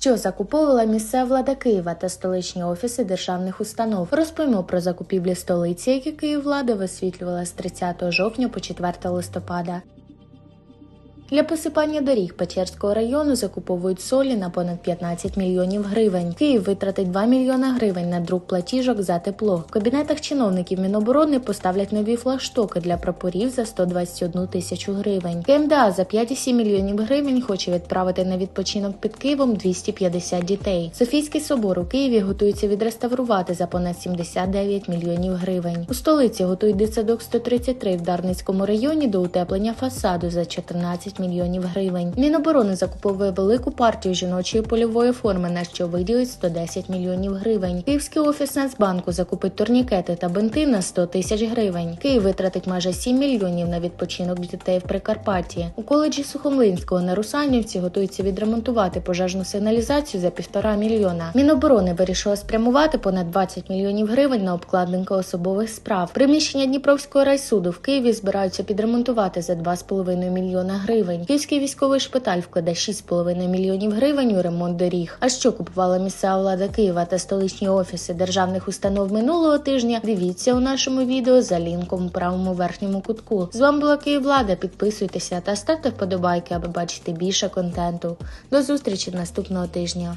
Що закуповувала місцева влада Києва та столичні офіси державних установ? Розповімо про закупівлі столиці, які Київвлада висвітлювала з 30 жовтня по 4 листопада. Для посипання доріг Печерського району закуповують солі на понад 15 мільйонів гривень. Київ витратить 2 мільйона гривень на друк платіжок за тепло. В кабінетах чиновників Міноборони поставлять нові флагштоки для прапорів за 121 тисячу гривень. КМДА за 5,7 мільйонів гривень хоче відправити на відпочинок під Києвом 250 дітей. Софійський собор у Києві готується відреставрувати за понад 79 мільйонів гривень. У столиці готують дитсадок 133 в Дарницькому районі до утеплення фасаду за 14 мільйонів гривень. Міноборони закуповує велику партію жіночої польової форми, на що виділить 110 мільйонів гривень. Київський офіс Нацбанку закупить турнікети та бинти на 100 тисяч гривень. Київ витратить майже 7 мільйонів на відпочинок дітей в Прикарпатті. У коледжі Сухомлинського на Русанівці готуються відремонтувати пожежну сигналізацію за півтора мільйона. Міноборони вирішило спрямувати понад 20 мільйонів гривень на обкладинку особових справ. Приміщення Дніпровського райсуду в Києві збираються підремонтувати за 2,5 мільйона гривень. Київський військовий шпиталь вкладе 6,5 мільйонів гривень у ремонт доріг. А що купувала місцева влада Києва та столичні офіси державних установ минулого тижня? Дивіться у нашому відео за лінком у правому верхньому кутку. З вами була Київлада. Підписуйтеся та ставте вподобайки, аби бачити більше контенту. До зустрічі наступного тижня.